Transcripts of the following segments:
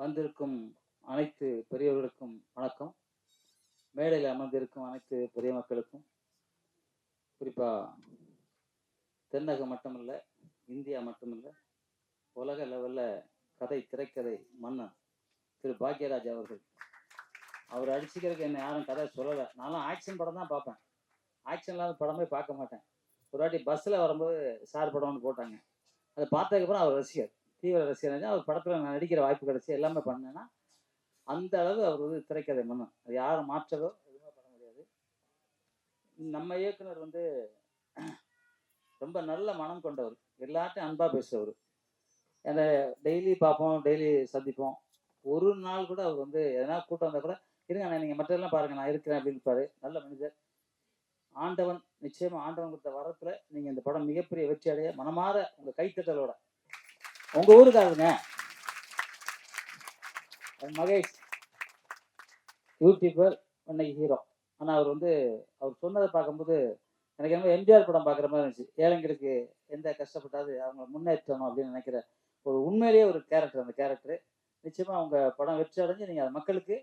வந்திருக்கும் அனைத்து பெரியவர்களுக்கும் வணக்கம். மேடையில் அமர்ந்திருக்கும் அனைத்து பெரிய மக்களுக்கும் குறிப்பாக தென்னகம் மட்டுமல்ல இந்தியா மட்டுமல்ல உலக லெவலில் கதை திரைக்கதை மன்னன் திரு பாக்யராஜ் அவர்கள். அவர் அடிச்சுக்கிறதுக்கு என்ன யாரும் கதை சொல்லலை. நானும் ஆக்ஷன் படம் தான் பார்ப்பேன். ஆக்ஷன் இல்லாத படமே பார்க்க மாட்டேன். ஒரு வாட்டி பஸ்ஸில் வரும்போது சார் படம்னு போட்டாங்க. அதை பார்த்ததுக்கப்புறம் அவர் ரசிகர். தீவிர ரசிகர் அவர் படத்தில் நான் நடிக்கிற வாய்ப்பு கிடைச்சி எல்லாமே பண்ணேன்னா அந்த அளவு அவர் வந்து திரைக்கதை மன்னன். அது யாரும் மாற்றவோ எதுவுமே பண்ண முடியாது. நம்ம இயக்குனர் வந்து ரொம்ப நல்ல மனம் கொண்டவர். எல்லாத்தையும் அன்பாக பேசுறவர். என்னை டெய்லி பார்ப்போம் டெய்லி சந்திப்போம். ஒரு நாள் கூட அவர் வந்து எதனா கூட்டம் வந்தால் கூட இருங்க நான் நீங்கள் மற்றதெல்லாம் பாருங்க நான் இருக்கிறேன் அப்படின்னு பாரு. நல்ல மனிதர். ஆண்டவன் நிச்சயமா ஆண்டவன் கொடுத்த வரத்துல நீங்க இந்த படம் மிகப்பெரிய வெற்றி அடைய மனமாற உங்க கைத்தட்டலோட உங்க ஊருக்காருங்க மகேஷ். யூடியூபர் இன்னைக்கு ஹீரோ ஆனால் அவர் வந்து அவர் சொன்னதை பார்க்கும்போது எனக்கு என்ன எம்ஜிஆர் படம் பார்க்குற மாதிரி இருந்துச்சு. ஏழைங்களுக்கு எந்த கஷ்டப்பட்டாது அவங்க முன்னேற்றணும் அப்படின்னு நினைக்கிற ஒரு உண்மையிலேயே ஒரு கேரக்டர் அந்த கேரக்டர் நிச்சயமாக அவங்க படம் வெற்றி அடைஞ்சு நீங்கள் அது மக்களுக்கு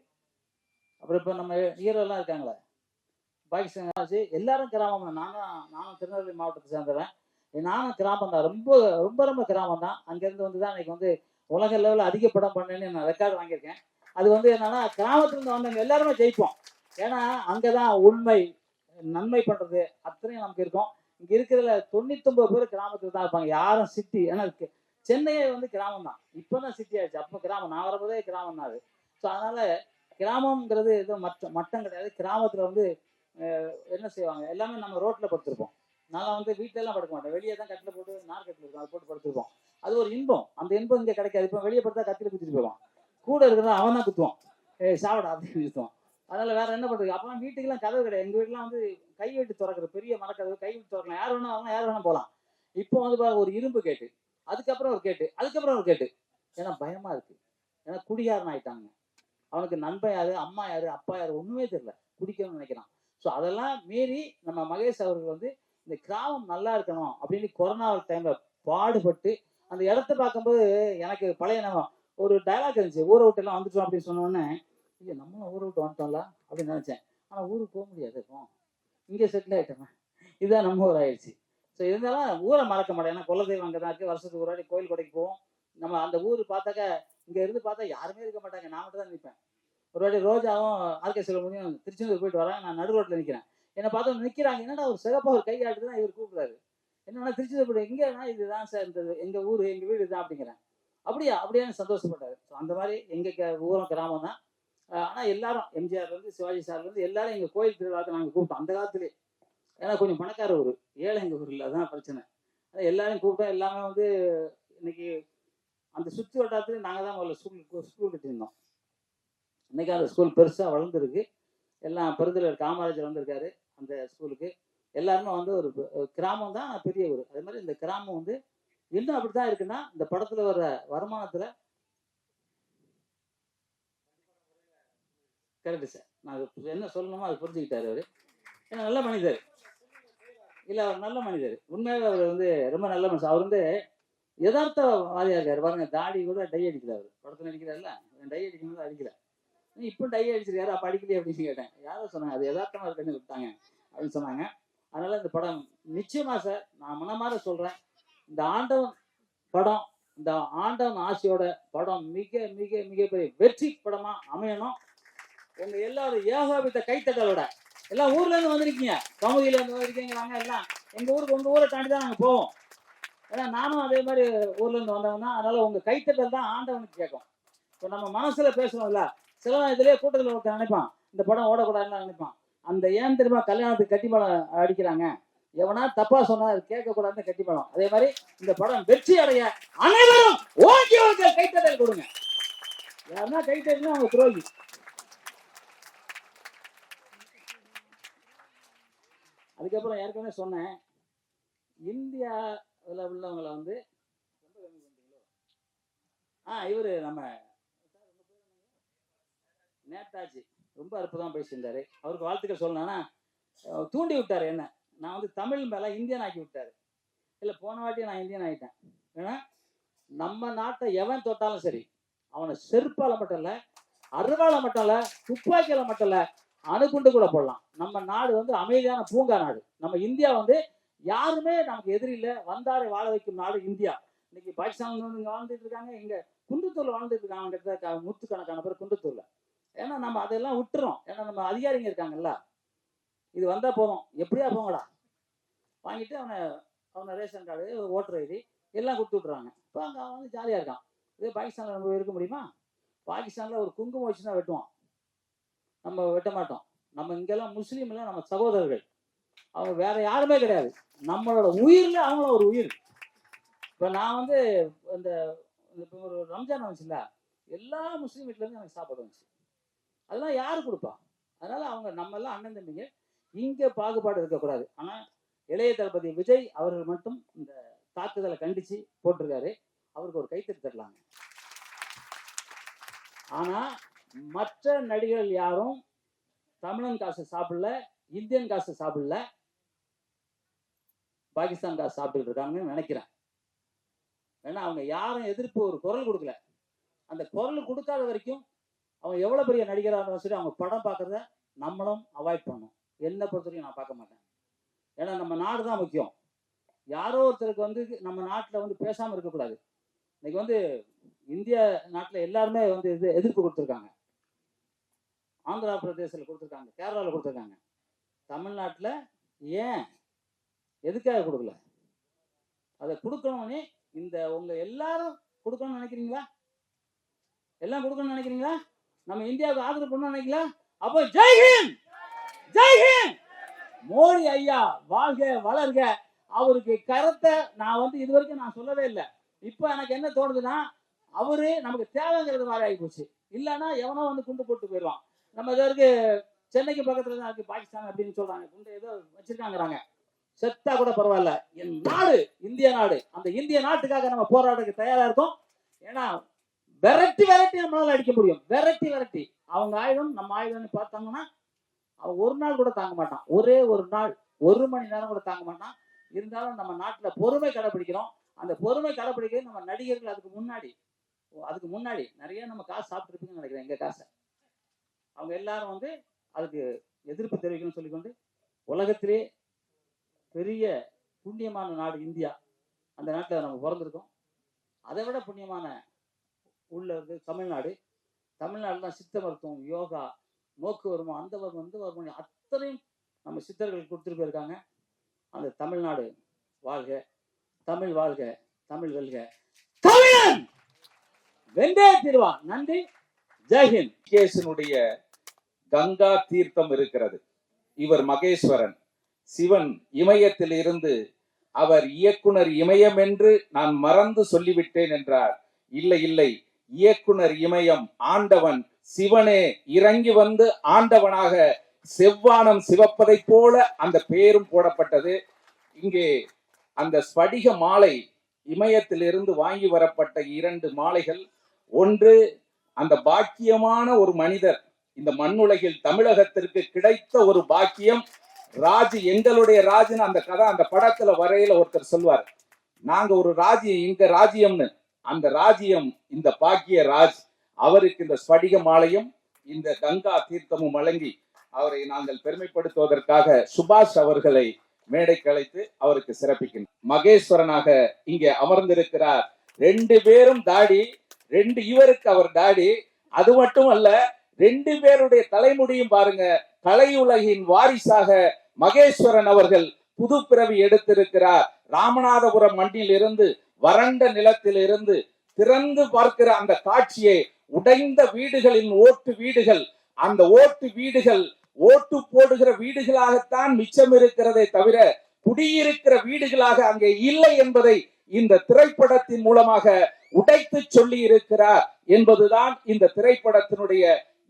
அப்புறம் இப்போ நம்ம ஹீரோலாம் இருக்காங்களே. பாகிஸ்தான் எல்லாரும் கிராமம் நானும் நானும் திருநெல்வேலி மாவட்டத்தை சேர்ந்தவன். நானும் கிராமம் தான். ரொம்ப ரொம்ப ரொம்ப கிராமம் தான். அங்கேருந்து வந்து தான் இன்னைக்கு வந்து உலக லெவலில் அதிக படம் பண்ணேன்னு நான் ரெக்கார்டு வாங்கியிருக்கேன். அது வந்து என்னன்னா கிராமத்துலேருந்து வந்தவங்க எல்லாருமே ஜெயிப்போம். ஏன்னா அங்கே தான் உண்மை நன்மை பண்ணுறது அத்தனையும் நமக்கு இருக்கும். இங்கே இருக்கிறதுல தொண்ணூத்தொம்பது பேர் கிராமத்தில் தான் இருப்பாங்க. யாரும் சிட்டி ஏன்னா சென்னையே வந்து கிராமம் தான். இப்போ தான் சிட்டி ஆயிடுச்சு. அப்போ கிராமம் நான் வரும்போதே கிராமம் தான் அது. ஸோ அதனால கிராமம்ங்கிறது எதுவும் மற்ற மட்டம் கிடையாது. கிராமத்தில் வந்து என்ன செய்வாங்க? எல்லாமே நம்ம ரோட்டில் படுத்திருப்போம். நான் வந்து வீட்டிலலாம் படுக்க மாட்டேன். வெளியே தான் கட்டில் போட்டு நார் கட்டில் இருக்கும். அதை போட்டு படுத்துருப்போம் அது ஒரு இன்பம். அந்த இன்பம் இங்கே கிடைக்காது. இப்போ வெளியே படுத்தா கத்தியில் குத்திட்டு போயிடுவான். கூட இருக்கிறத அவன் தான் குத்துவான். ஏ சாப்பிடா அப்படின்னு குத்துவான். அதனால வேற என்ன பண்றது? அப்பெல்லாம் வீட்டுக்கெல்லாம் கதவு கிடையாது. எங்க வீட்டுலாம் வந்து கை விட்டு திறக்கிற பெரிய மரக்கதவு கை விட்டு திறக்கலாம். யார் வேணா அவங்க யார் வேணா போகலாம். இப்போ வந்து ஒரு இரும்பு கேட்டு அதுக்கப்புறம் ஒரு கேட்டு அதுக்கப்புறம் ஒரு கேட்டு. ஏன்னா பயமா இருக்கு. ஏன்னா குடியாரன் ஆயிட்டாங்க. அவனுக்கு நண்பன் யாரு அம்மா யாரு அப்பா யாரு ஒண்ணுமே தெரியல. குடிக்கணும்னு நினைக்கிறான். ஸோ அதெல்லாம் மீறி நம்ம மகேஷ் அவர்கள் வந்து இந்த கிராமம் நல்லா இருக்கணும் அப்படின்னு கொரோனா டைம்ல பாடுபட்டு அந்த இடத்த பார்க்கும்போது எனக்கு பழைய நம்ம ஒரு டயலாக் இருந்துச்சு. ஊரை விட்டு எல்லாம் வந்துட்டோம் அப்படின்னு சொன்னோடனே ஐயோ நம்மளும் ஊரை விட்டு வந்துட்டோம்ல அப்படின்னு நினைச்சேன். ஆனா ஊருக்கு போக முடியாது இருக்கும் இங்கே செட்டில் ஆயிட்டோமே. இதுதான் நம்ம ஊர் ஆயிடுச்சு. ஸோ இருந்தாலும் ஊரை மறக்க மாட்டேன். ஏன்னா குலதெய்வம் அங்கே தான் இருக்குது வருஷத்துக்கு ஒரு வாட்டி கோயில் கொடைக்கு போவோம். நம்ம அந்த ஊர் பார்த்தாக்க இங்கே இருந்து பார்த்தா யாருமே இருக்க மாட்டாங்க. நான் மட்டும் தான் நிற்பேன் ஒரு வாட்டி ரோஜாவும் ஆர்கே செல்வமணியும் திருச்செந்தூர் போயிட்டு வரேன் நான் நடு ரோட்டில் நிற்கிறேன் என்னை பார்த்து நிற்கிறாங்க என்னடா ஒரு சிறப்பாக ஒரு கை தான்? இவர் கூப்பிடுறாரு. என்னன்னா திருச்செந்தூர் போய் எங்கன்னா இதுதான் சார் இந்த எங்கள் ஊர் எங்கள் வீடு இதுதான் அப்படிங்கிறேன் அப்படியா? அப்படியே சந்தோஷப்பட்டாரு. ஸோ அந்த மாதிரி எங்கள் ஊரம் கிராமம் தான். ஆனால் எல்லாரும் எம்ஜிஆர் வந்து சிவாஜி சார் வந்து எல்லாரும் எங்கள் கோயில் திருவிழாக்கு நாங்கள் கூப்பிட்டோம். அந்த காலத்துலேயே ஏன்னா கொஞ்சம் பணக்கார ஊர். ஏழை எங்கள் ஊரில் அதுதான் அதான் பிரச்சனை. அதான் எல்லாரையும் கூப்பிட்டோம். எல்லாமே வந்து இன்னைக்கு அந்த சுற்றி வட்டாரத்துலேயே நாங்கள் தான் முதல்ல ஸ்கூல் ஸ்கூல் கட்டியிருந்தோம் இன்னைக்கு அந்த ஸ்கூல் பெருசாக வளர்ந்துருக்கு. எல்லாம் பெருந்தலைவர் காமராஜர் வந்திருக்காரு. அந்த ஸ்கூலுக்கு. எல்லாருமே வந்து ஒரு கிராமம் தான் பெரிய ஊர். அதே மாதிரி இந்த கிராமம் வந்து இன்னும் அப்படிதான் இருக்குன்னா இந்த படத்துல வர வருமானத்துல கரெக்டு சார் நான் என்ன சொல்லணுமோ அது புரிஞ்சுக்கிட்டாரு அவரு. ஏன்னா நல்ல மனிதர். இல்ல அவர் நல்ல மனிதர். உண்மையாக அவர் வந்து ரொம்ப நல்ல மனுஷன் அவர் வந்து யதார்த்தவாதியா இருக்காரு. பாருங்க தாடி கூட டை அடிக்கிறார் படத்துல அடிக்கிறார்ல டை அடிக்கும்போது அடிக்கிறார் இப்போ டை அடிச்சிருக்காரு அப்ப அடிக்கலையே அப்படின்னு கேட்டேன். யாரோ சொன்னாங்க அது யதார்த்தமா இருக்குன்னு விட்டாங்க அப்படின்னு சொன்னாங்க. அதனால இந்த படம் நிச்சயமா சார் நான் மனமாற சொல்றேன். இந்த ஆண்டவன் படம் இந்த ஆண்டவன் ஆசையோட படம் மிக மிக மிகப்பெரிய வெற்றி படமா அமையணும். உங்க எல்லாரும் ஏகோபித்த கைத்தட்டலோட எல்லாம் ஊர்ல இருந்து வந்திருக்கீங்க. கமுதியில இருந்து வந்திருக்கீங்கிறாங்க எல்லாம். எங்க ஊருக்கு உங்க ஊரை தாண்டி தான் நாங்க போவோம். ஏன்னா நானும் அதே மாதிரி ஊர்ல இருந்து வந்தவங்க தான். அதனால உங்க கைத்தட்டல் தான் ஆண்டவனுக்கு கேட்கும். இப்போ நம்ம மனசுல பேசுறோம்ல சில இதுலயே கூட்டத்தில் ஒருத்தன் நினைப்பான் இந்த படம் ஓடக்கூடாதுன்னு நினைப்பான். அந்த ஏன் தெரியுமா? கல்யாணத்துக்கு கட்டி படம் அடிக்கிறாங்க. எவனா தப்பா சொன்னா அது கேட்கக்கூடாதுன்னு கட்டி படம். அதே மாதிரி இந்த படம் வெற்றி அடைய அனைவரும் ஓகே ஓகே கைத்தட்டல் கொடுங்க. யாருன்னா கைத்தட்டல் அவங்க துரோகி. அதுக்கப்புறம் ஏற்கனவே சொன்னேன் இந்தியாவில் உள்ளவங்களை வந்து ஆ இவரு நம்ம நேதாஜி ரொம்ப அற்புதமாக பேசியிருந்தாரு. அவருக்கு வாழ்த்துக்கள் சொல்லணும்னா தூண்டி விட்டார் என்ன? நான் வந்து தமிழ் மேலே இந்தியன் ஆக்கி விட்டார். இல்லை போன வாட்டி நான் இந்தியன் ஆகிட்டேன் ஏன்னா நம்ம நாட்டை எவன் தொட்டாலும் சரி அவனை செருப்பால் மட்டும் இல்லை அருவால மட்டும் இல்லை துப்பாக்கியில் மட்டும் இல்லை அணுகுண்டு கூட போடலாம். நம்ம நாடு வந்து அமைதியான பூங்கா நாடு. நம்ம இந்தியா வந்து யாருமே நமக்கு எதிரி வந்தாரை வாழ வைக்கும் நாடு இந்தியா. இன்னைக்கு பாகிஸ்தான்ல இங்கே வாழ்ந்துட்டு இருக்காங்க. இங்கே குண்டத்தூர்ல வாழ்ந்துட்டு இருக்காங்க கிட்டத்தட்ட நூற்றுக்கணக்கான பேர் குண்டுத்தூரில். ஏன்னா நம்ம அதெல்லாம் விட்டுறோம். ஏன்னா நம்ம அதிகாரிங்க இருக்காங்கல்ல. இது வந்தால் போதும். எப்படியா போங்கடா. வாங்கிட்டு அவனை அவனை ரேஷன் கார்டு ஓட்டர் ஐடி எல்லாம் கொடுத்து விட்றாங்க இப்போ அங்கே அவன் வந்து ஜாலியாக இருக்கான். இதே பாகிஸ்தானில் நம்ம இருக்க முடியுமா? பாகிஸ்தானில் ஒரு குங்குமம் வச்சு தான் வெட்டுவான். நம்ம வெட்ட மாட்டோம். நம்ம இங்கெல்லாம் முஸ்லீம்லாம் நம்ம சகோதரர்கள். அவங்க வேற யாருமே கிடையாது. நம்மளோட உயிரில் அவங்கள ஒரு உயிர். இப்போ நான் வந்து இந்த இப்போ ஒரு ரம்ஜான் வந்துச்சுல்ல. எல்லா முஸ்லீம் வீட்டிலேருந்து எனக்கு சாப்பாடு வந்துச்சு. அதெல்லாம் யார் கொடுப்பா? அதனால அவங்க நம்ம எல்லாம் அண்ணன் தம்பிங்க இங்கே பாகுபாடு இருக்கக்கூடாது. ஆனால் இளைய தளபதி விஜய் அவர்கள் மட்டும் இந்த தாக்குதலை கண்டிச்சு போட்டிருக்காரு. அவருக்கு ஒரு கைத்தறி தரலாங்க. ஆனா மற்ற நடிகர்கள் யாரும் தமிழன் காசு சாப்பிடல இந்தியன் காசு சாப்பிடல பாகிஸ்தான் காசு சாப்பிட்டு இருக்காங்கன்னு நினைக்கிறேன். ஏன்னா அவங்க யாரும் எதிர்ப்பு ஒரு குரல் கொடுக்கல. அந்த குரல் கொடுக்காத வரைக்கும் அவன் எவ்வளோ பெரிய நடிகராக இருந்தாலும் சரி அவங்க படம் பார்க்குறத நம்மளும் அவாய்ட் பண்ணணும். என்னை பொறுத்த வரைக்கும் நான் பார்க்க மாட்டேன். ஏன்னா நம்ம நாடு தான் முக்கியம். யாரோ ஒருத்தருக்கு வந்து நம்ம நாட்டில் வந்து பேசாமல் இருக்கக்கூடாது. இன்னைக்கு வந்து இந்திய நாட்டில் எல்லாருமே வந்து இது எதிர்ப்பு கொடுத்துருக்காங்க. ஆந்திரா பிரதேசத்தில் கொடுத்துருக்காங்க கேரளாவில் கொடுத்துருக்காங்க. தமிழ்நாட்டில் ஏன்? எதுக்காக கொடுக்கல? அதை கொடுக்கணும்னே இந்த உங்கள் எல்லாரும் கொடுக்கணும்னு நினைக்கிறீங்களா? எல்லாம் கொடுக்கணும்னு நினைக்கிறீங்களா? நம்ம இந்தியாவுக்கு ஆதரவு பண்ணணும்னு நினைக்கிறீங்களா அப்போ ஜெய்ஹிந்த் ஜெய்ஹிந்த் மோடி ஐயா வாழ்க வளர்க. அவருக்கு கருத்தை நான் வந்து இது வரைக்கும் நான் சொல்லவே இல்லை. இப்போ எனக்கு என்ன தோணுதுன்னா அவரு நமக்கு தேவைங்கிறது மாதிரி ஆகி போச்சு இல்லைன்னா எவனோ வந்து குண்டு போட்டு போயிடுவான். நம்ம இதுவரைக்கு சென்னைக்கு பக்கத்துல தான் இருக்கு பாகிஸ்தான் அப்படின்னு சொல்றாங்க. குண்டு ஏதோ வச்சிருக்காங்கிறாங்க. செத்தா கூட பரவாயில்ல. என் நாடு இந்திய நாடு. அந்த இந்திய நாட்டுக்காக நம்ம போராட்டத்துக்கு தயாரா இருக்கோம். ஏன்னா விரட்டி விரட்டி நம்மளால அடிக்க முடியும். விரட்டி விரட்டி. அவங்க ஆயுதம் நம்ம ஆயுதம்னு பார்த்தாங்கன்னா அவன் ஒரு நாள் கூட தாங்க மாட்டான். ஒரே ஒரு நாள் ஒரு மணி நேரம் கூட தாங்க மாட்டான். இருந்தாலும் நம்ம நாட்டுல பொறுமை கடைபிடிக்கிறோம். அந்த பொறுமை கடைபிடிக்கிறது நம்ம நடிகர்கள் அதுக்கு முன்னாடி. அதுக்கு முன்னாடி நிறைய நம்ம காசு சாப்பிட்டுருப்பீங்கன்னு நினைக்கிறேன் எங்க காசை. அவங்க எல்லாரும் வந்து அதுக்கு எதிர்ப்பு தெரிவிக்கணும்னு சொல்லிக்கொண்டு உலகத்திலே பெரிய புண்ணியமான நாடு இந்தியா. அந்த நாட்டில் நம்ம பிறந்திருக்கோம். அதை விட புண்ணியமான உள்ள வந்து தமிழ்நாடு. தமிழ்நாடு தான் சித்த மருத்துவம் யோகா நோக்கு வருமம் அந்த வருமம் இந்த வருமம் அத்தனையும் நம்ம சித்தர்கள் கொடுத்துட்டு போயிருக்காங்க. அந்த தமிழ்நாடு வாழ்க தமிழ் வாழ்க தமிழ் வெல்க. தமிழன்! வென்றே திருவா நன்றி. ஜெய்ஹிந்த் கேசனுடைய கங்கா தீர்த்தம் இருக்கிறது. இவர் மகேஸ்வரன். சிவன் இமயத்தில் இருந்து அவர் இயக்குனர் இமயம் என்று நான் மறந்து சொல்லிவிட்டேன் என்றார். இல்லை இல்லை. இயக்குனர் இமயம் ஆண்டவன் சிவனே இறங்கி வந்து ஆண்டவனாக செவ்வானம் சிவப்பதைப் போல அந்த பெயரும் போடப்பட்டது. இங்கே அந்த ஸ்படிக மாலை இமயத்திலிருந்து வாங்கி வரப்பட்ட இரண்டு மாலைகள். ஒன்று அந்த பாக்கியமான ஒரு மனிதர் இந்த மண்ணுலகில் தமிழகத்திற்கு கிடைத்த ஒரு பாக்கியம். ராஜு எங்களுடைய ராஜுன்னு அந்த கதை அந்த படத்துல வரையில ஒருத்தர் சொல்வார் நாங்க ஒரு ராஜ்யம் இங்க ராஜ்யம்னு. அந்த ராஜ்யம் இந்த பாக்கிய ராஜ் அவருக்கு இந்த ஸ்படிக மாலையும் இந்த கங்கா தீர்த்தமும் வழங்கி அவரை நாங்கள் பெருமைப்படுத்துவதற்காக சுபாஷ் அவர்களை மேடைக்கு அழைத்து அவருக்கு சிறப்பிக்கின்றோம். மகேஸ்வரனாக இங்கே அமர்ந்திருக்கிறார். ரெண்டு பேரும் தாடி ரெண்டு இவருக்கு அவர் தாடி. அது மட்டும் அல்ல ரெண்டு பேருடைய தலைமுடியும் பாருங்க கலையுலகின் வாரிசாக மகேஸ்வரன் அவர்கள் புது பிறவி எடுத்திருக்கிறார். ராமநாதபுரம் மண்ணில் இருந்து வறண்ட நிலத்தில் இருந்து திறந்து பார்க்கிற அந்த காட்சியை உடைந்த வீடுகளின் ஓட்டு வீடுகள் அந்த ஓட்டு வீடுகள் ஓட்டு போடுகிற வீடுகளாகத்தான் மிச்சம் இருக்கிறதை தவிர குடியிருக்கிற வீடுகளாக அங்கே இல்லை என்பதை இந்த திரைப்படத்தின் மூலமாக உடைத்து சொல்லி இருக்கிறார் என்பதுதான் இந்த திரைப்படத்தினுடைய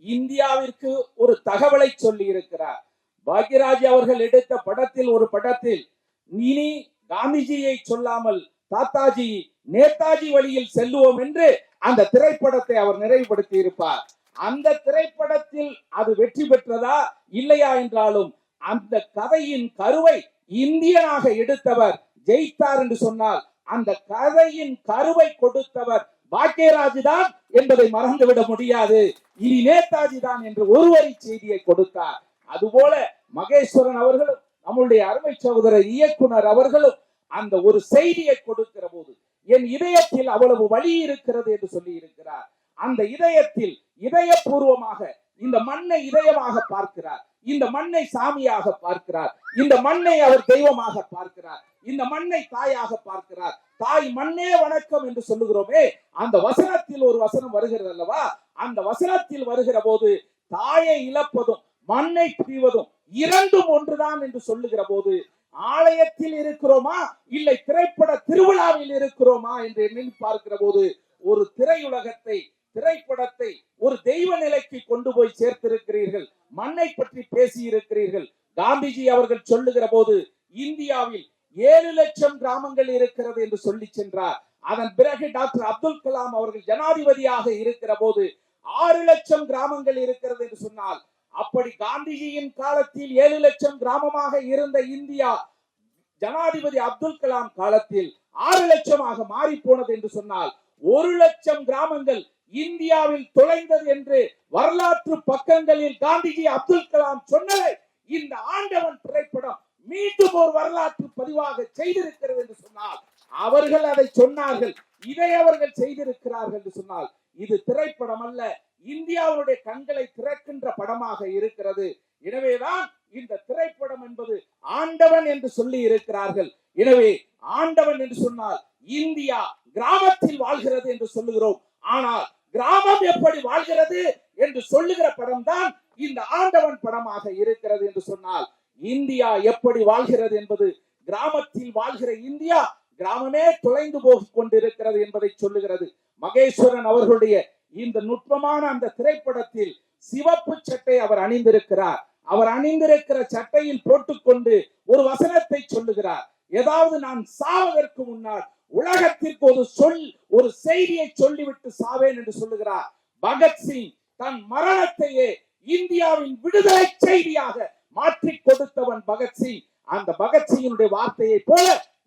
இந்தியாவிற்கு ஒரு தகவலை சொல்லி இருக்கிறார் பாக்யராஜ் அவர்கள் எடுத்த படத்தில் ஒரு படத்தில் இனி காந்திஜியை சொல்லாமல் தாத்தாஜி நேதாஜி வழியில் செல்லுவோம் என்று அந்த திரைப்படத்தை அவர் நிறைவுபடுத்தி இருப்பார் அந்த திரைப்படத்தில் அது வெற்றி பெற்றதா இல்லையா என்றாலும் அந்த கதையின் கருவை இந்தியனாக எடுத்தவர் ஜெயித்தார் என்று சொன்னால் அந்த கதையின் கருவை கொடுத்தவர் பாக்கியராஜ் தான் என்பதை மறந்துவிட முடியாது. இனி நேதாஜி தான் என்று ஒருவரி செய்தியை கொடுத்தார். அதுபோல மகேஸ்வரன் அவர்களும் நம்மளுடைய அருமை சகோதரர் இயக்குனர் அவர்களும் அந்த ஒரு செய்தியை கொடுக்கிற போது என் இதயத்தில் அவ்வளவு வலி இருக்கிறது என்று சொல்லி இருக்கிறார். அந்த இதயத்தில் இதயபூர்வமாக இந்த மண்ணை இதயமாக பார்க்கிறார். இந்த மண்ணை சாமியாக பார்க்கிறார். இந்த மண்ணை அவர் தெய்வமாக பார்க்கிறார். இந்த மண்ணை தாயாக பார்க்கிறார். தாய் மண்ணே வணக்கம் என்று சொல்லுகிறோமே அந்த வசனத்தில் ஒரு வசனம் வருகிறது அல்லவா? அந்த வசனத்தில் வருகிற போது தாயை இழப்பதும் மண்ணை பிரிவதும் இரண்டும் ஒன்றுதான் என்று சொல்லுகிற போது ஆலயத்தில் இருக்கிறோமா? இல்லை திரைப்பட திருவிழாவில் இருக்கிறோமா என்று எண்ணி பார்க்கிற போது ஒரு திரையுலகத்தை திரைப்படத்தை ஒரு தெய்வ நிலைக்கு கொண்டு போய் சேர்த்திருக்கிறீர்கள் மண்ணை பற்றி பேசி இருக்கிறீர்கள் காந்திஜி அவர்கள் சொல்லுகிற போது இந்தியாவில் ஏழு லட்சம் கிராமங்கள் இருக்கிறது என்று சொல்லி சென்றார். அதன் பிறகு டாக்டர் அப்துல் கலாம் அவர்கள் ஜனாதிபதியாக இருக்கிற போது ஆறு லட்சம் கிராமங்கள் இருக்கிறது என்று சொன்னால் அப்படி காந்திஜியின் காலத்தில் ஏழு லட்சம் கிராமமாக இருந்த இந்தியா ஜனாதிபதி அப்துல் கலாம் காலத்தில் ஆறு லட்சமாக மாறி போனது என்று சொன்னால் ஒரு லட்சம் கிராமங்கள் இந்தியாவில் தொலைந்தது என்று வரலாற்று பக்கங்களில் காந்திஜி அப்துல் கலாம் சொன்னதை இந்த ஆண்டவன் திரைப்படம் மீண்டும் ஒரு வரலாற்று பதிவாக செய்திருக்கிறது என்று சொன்னால் அவர்கள் அதை சொன்னார்கள் இதை அவர்கள் செய்திருக்கிறார்கள் என்று சொன்னால் இது திரைப்படம் அல்ல இந்தியாவுடைய கண்களை திறக்கின்ற படமாக இருக்கிறது. எனவேதான் இந்த திரைப்படம் என்பது ஆண்டவன் என்று சொல்லி இருக்கிறார்கள். எனவே ஆண்டவன் என்று சொன்னால் இந்தியா கிராமத்தில் வாழ்கிறது என்று சொல்லுகிறோம். ஆனால் கிராமம் எப்படி வாழ்கிறது என்று சொல்லுகிற படம் தான் இந்த ஆண்டவன் படமாக இருக்கிறது என்று சொன்னால் இந்தியா எப்படி வாழ்கிறது என்பது கிராமத்தில் வாழ்கிற இந்தியா கிராமமே தொலைந்து போகிக் கொண்டிருக்கிறது என்பதை சொல்லுகிறது. மகேஸ்வரன் அவர்களுடைய இந்த நுட்பமான அந்த திரைப்படத்தில் சிவப்பு சட்டை அவர் அணிந்திருக்கிறார். அவர் அணிந்திருக்கிற சட்டையில் போட்டுக்கொண்டு ஒரு வசனத்தை சொல்லுகிறார். ஏதாவது நான் சாவதற்கு முன்னால் உலகத்திற்கு ஒரு சொல் ஒரு செய்தியை சொல்லிவிட்டு சாவேன் என்று சொல்லுகிறார். பகத்சிங் தன் மரணத்தையே இந்தியாவின் விடுதலை செய்தியாக மாற்றி கொடுத்தவன் பகத்சிங் அந்த பகத்சிங்கினுடைய வார்த்தையை போல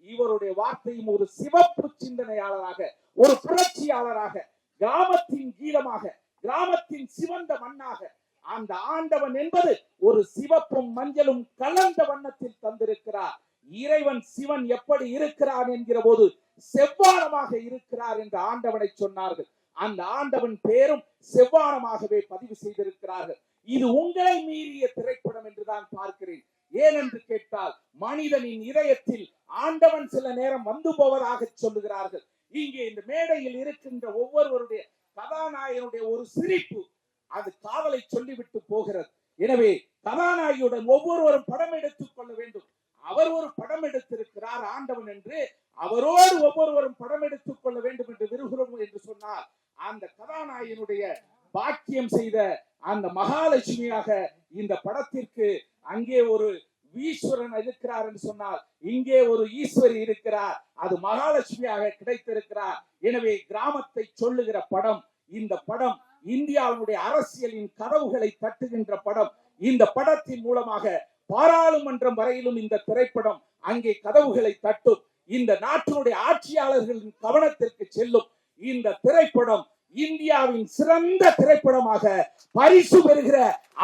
இவருடைய வார்த்தையும் ஒரு சிவப்பு சிந்தனையாளராக ஒரு புரட்சியாளராக கிராமத்தின் கீழமாக கிராமத்தின் சிவந்த மண்ணாக. அந்த ஆண்டவன் என்பது ஒரு சிவப்பும் மஞ்சளும் கலந்த வண்ணத்தில் தந்திருக்கிறார். இறைவன் சிவன் எப்படி இருக்கிறான் என்கிற போது செவ்வானமாக இருக்கிறார் என்று ஆண்டவனை சொன்னார்கள். அந்த ஆண்டவன் பேரும் செவ்வானமாகவே பதிவு செய்திருக்கிறார்கள். இது உங்களை மீறிய திரைப்படம் என்றுதான் பார்க்கிறேன். ஏனென்று கேட்டால் மனிதனின் இதயத்தில் ஆண்டவன் சில நேரம் வந்து போவதாக சொல்லுகிறார்கள். இங்கே இந்த மேடையில் இருக்கின்ற ஒவ்வொருவருடைய கதாநாயகனுடைய ஒரு சிரிப்பு அது காதலை சொல்லிவிட்டு போகிறது. எனவே கதாநாயகியுடன் ஒவ்வொருவரும் படம் எடுத்துக் கொள்ள வேண்டும். அவர் ஒரு படம் எடுத்திருக்கிறார் ஆண்டவன் என்று. அவரோடு ஒவ்வொருவரும் படம் எடுத்துக் கொள்ள வேண்டும் என்று விரும்புகிறோம் என்று சொன்னால் அந்த கதாநாயகனுடைய பாக்கியம் செய்த அந்த மகாலட்சுமியாக இந்த படத்திற்கு அங்கே ஒரு ஈஸ்வரன் இருக்கிறார் என்று சொன்னால் இங்கே ஒரு ஈஸ்வரி இருக்கிறார் அது மகாலட்சுமியாக கிடைத்திருக்கிறார். எனவே கிராமத்தை சொல்லுகிற படம் இந்த படம் இந்தியாவுடைய அரசியலின் கதவுகளை தட்டுகின்ற படம் இந்த படத்தின் மூலமாக பாராளுமன்றம் வரையிலும் இந்த திரைப்படம் அங்கே கதவுகளை தட்டும். இந்த நாட்டினுடைய ஆட்சியாளர்களின் கவனத்திற்கு செல்லும். இந்த திரைப்படம் இந்தியாவின் சிறந்த திரைப்படமாக பரிசு பெறுகிற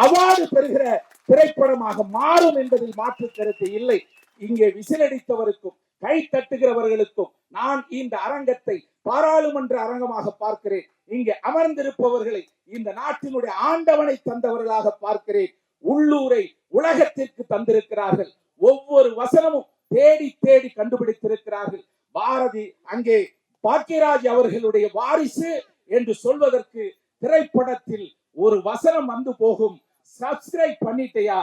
அவார்டு பெறுகிற திரைப்படமாக மாறும் என்பதில் மாற்று கருத்து இல்லை. இங்கே விசிலடித்தவருக்கும் கை தட்டுகிறவர்களுக்கும் நான் இந்த அரங்கத்தை பாராளுமன்ற அரங்கமாக பார்க்கிறேன். இங்கே அமர்ந்திருப்பவர்களை இந்த நாட்டினுடைய ஆண்டவனை தந்தவர்களாக பார்க்கிறேன். உள்ளூரை உலகத்திற்கு தந்திருக்கிறார்கள். ஒவ்வொரு வசனமும் தேடி தேடி கண்டுபிடித்திருக்கிறார்கள். பாரதி அங்கே பாக்கியராஜ் அவர்களுடைய வாரிசு என்று சொல்வதற்கு திரைப்படத்தில் ஒரு வசனம் வந்து போகும். சப்ஸ்கிரைப் பண்ணிட்டையா?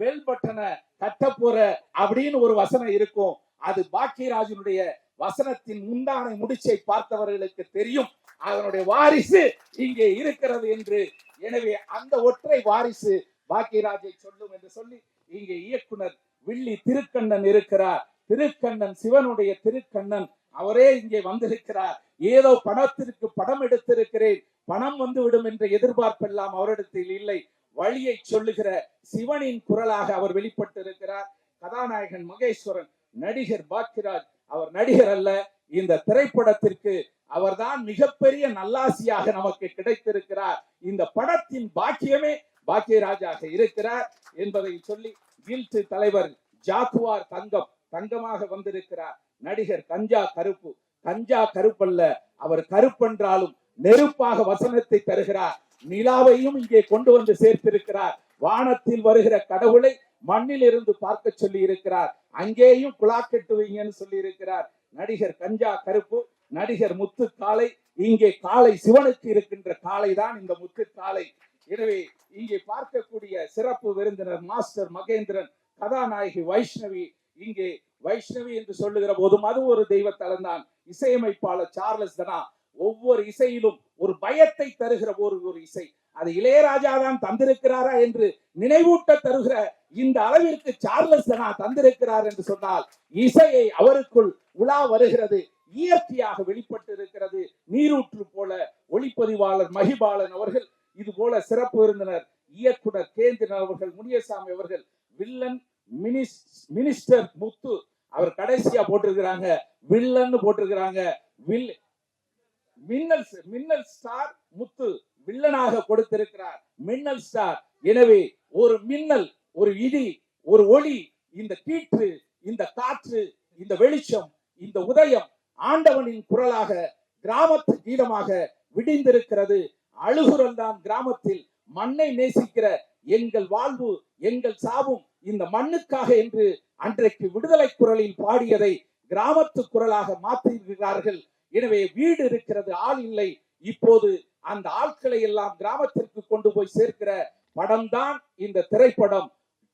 பெல் பட்டனை தட்ட போற அப்படின்னு ஒரு வசனம் இருக்கும். அது பாக்கியராஜனுடைய வசனத்தின் முந்தானை முடிச்சை பார்த்தவர்களுக்கு தெரியும். அதனுடைய வாரிசு இங்கே இருக்கிறது என்று. எனவே அந்த ஒற்றை வாரிசு பாக்கியராஜை சொல்லும் என்று சொல்லி இங்கே இயக்குனர் வில்லி திருக்கண்ணன் இருக்கிறார். திருக்கண்ணன் சிவனுடைய திருக்கண்ணன் அவரே இங்கே வந்திருக்கிறார். ஏதோ பணத்திற்கு படம் எடுத்திருக்கிறேன். பணம் வந்துவிடும் என்ற எதிர்பார்ப்பெல்லாம் அவரிடத்தில் இல்லை. வழியை சொல்லுகிற சிவனின் குரலாக அவர் வெளிப்பட்டு இருக்கிறார் கதாநாயகன் மகேஸ்வரன் நடிகர் பாக்கியராஜ் அவர் நடிகர் அல்ல இந்த திரைப்படத்திற்கு அவர்தான் மிகப்பெரிய நல்லாசியாக நமக்கு கிடைத்திருக்கிறார். இந்த படத்தின் பாக்கியமே பாக்கியராஜாக இருக்கிறார் என்பதை சொல்லி கில்ட் தலைவர் ஜாக்குவார் தங்கம் தங்கமாக வந்திருக்கிறார். நடிகர் கஞ்சா கருப்பு. கஞ்சா கருப்பல்ல அவர் கருப்பென்றாலும் நெருப்பாக வசனத்தை தருகிறார். நிலாவையும் இங்கே கொண்டு வந்து சேர்த்திருக்கிறார். வானத்தில் வருகிற கடவுளை மண்ணில் இருந்து பார்க்க சொல்லி இருக்கிறார் அங்கேயும் குழாக்கெட்டு வைங்கன்னு சொல்லி இருக்கிறார் நடிகர் கஞ்சா கருப்பு நடிகர் முத்து காலை இங்கே காளை சிவனுக்கு இருக்கின்ற காளை தான் இந்த முத்து காலை எனவே இங்கே பார்க்கக்கூடிய சிறப்பு விருந்தினர் மாஸ்டர் மகேந்திரன் கதாநாயகி வைஷ்ணவி இங்கே வைஷ்ணவி என்று சொல்லுகிற போதும் அது ஒரு தெய்வத்தலம் தான். இசையமைப்பாளர் சார்லஸ் தனா ஒவ்வொரு இசையிலும் ஒரு பயத்தை தருகிற ஒரு ஒரு இசை. அது இளையராஜா தான் தந்திருக்கிறாரா என்று நினைவூட்ட தருகிற இந்த அளவிற்கு சார்லஸ் தனா தந்திருக்கிறார் என்று சொன்னால் இசையை அவருக்குள் உலா வருகிறது. இயற்கையாக வெளிப்பட்டு இருக்கிறது நீரூற்று போல ஒளிப்பதிவாளர் மகிபாலன் அவர்கள் இது போல சிறப்பு விருந்தினர் இயக்குனர் கேந்திரன் அவர்கள் முனியசாமி அவர்கள் வில்லன் மினிஸ் மினிஸ்டர் முத்து அவர் கடைசியா போட்டிருக்கிறாங்க. வில்லன்னு போட்டிருக்கிறாங்க. வில் மின்னல் மின்னல் ஸ்டார் முத்து வில்லனாக கொடுத்திருக்கிறார். மின்னல் ஸ்டார். எனவே ஒரு மின்னல் ஒரு இடி ஒரு ஒளி இந்த கீற்று இந்த காற்று இந்த வெளிச்சம் இந்த உதயம் ஆண்டவனின் குரலாக கிராமத்து கீதமாக விடிந்திருக்கிறது. அழுகுரல் தான் கிராமத்தில் மண்ணை நேசிக்கிற எங்கள் வாழ்வு எங்கள் சாவும் இந்த மண்ணுக்காக என்று அன்றைக்கு விடுதலை குரலில் பாடியதை கிராமத்து குரலாக மாற்றியிருக்கிறார்கள். எனவே வீடு இருக்கிறது ஆள் இல்லை. இப்போது அந்த ஆட்களை எல்லாம் கிராமத்திற்கு கொண்டு போய் சேர்க்கிற படம் தான் இந்த திரைப்படம்.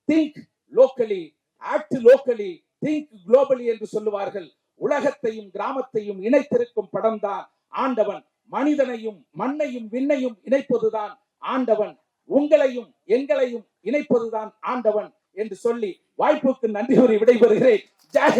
Think locally act locally think globally என்று சொல்லுவார்கள். உலகத்தையும் கிராமத்தையும் இணைத்திருக்கும் படம் தான் ஆண்டவன் மனிதனையும் மண்ணையும் விண்ணையும் இணைப்பதுதான் ஆண்டவன் உங்களையும் எங்களையும் இணைப்பதுதான் ஆண்டவன் என்று சொல்லி வாய்ப்புக்கு நன்றி கூறி விடைபெறுகிறேன். ஜெய்